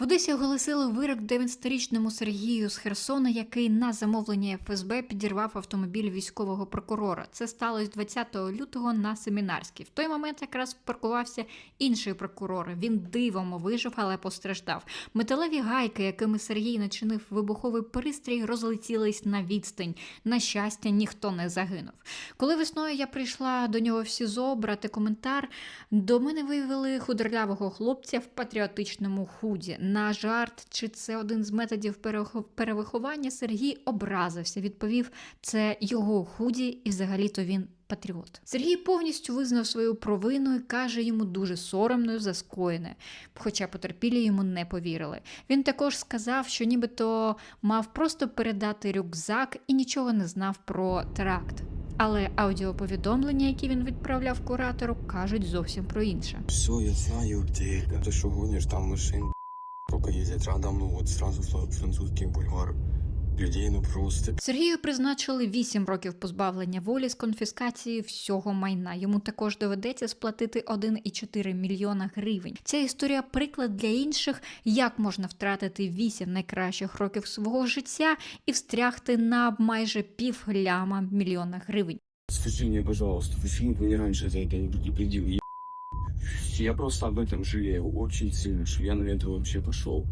В Одесі оголосили вирок 19-річному Сергію з Херсона, який на замовлення ФСБ підірвав автомобіль військового прокурора. Це сталося 20 лютого на семінарській. В той момент якраз паркувався інший прокурор. Він дивом вижив, але постраждав. Металеві гайки, якими Сергій начинив вибуховий пристрій, розлетілись на відстань. На щастя, ніхто не загинув. Коли весною я прийшла до нього в СІЗО брати коментар, до мене виявили худорлявого хлопця в патріотичному худі. На жарт, чи це один з методів перевиховання, Сергій образився. Відповів, це його худі, і взагалі-то він. Патріот Сергій повністю визнав свою провину і каже йому дуже соромно за скоєне, хоча потерпілі йому не повірили. Він також сказав, що нібито мав просто передати рюкзак і нічого не знав про теракт. Але аудіоповідомлення, які він відправляв куратору, кажуть зовсім про інше. Все, я знаю, где это. Ты что гонишь, там машин только ездят рядом, ну вот сразу французский бульвар. Людей, ну просто. Сергію призначили 8 років позбавлення волі з конфіскації всього майна. Йому також доведеться сплатити 1,4 мільйона гривень. Ця історія приклад для інших, як можна втратити 8 найкращих років свого життя і встрягти на майже пів ляма мільйона гривень. Скажи мне, пожалуйста, почему ты мне раньше за это не предупредил? Я- просто об этом жалею очень сильно, что я на это вообще пошел.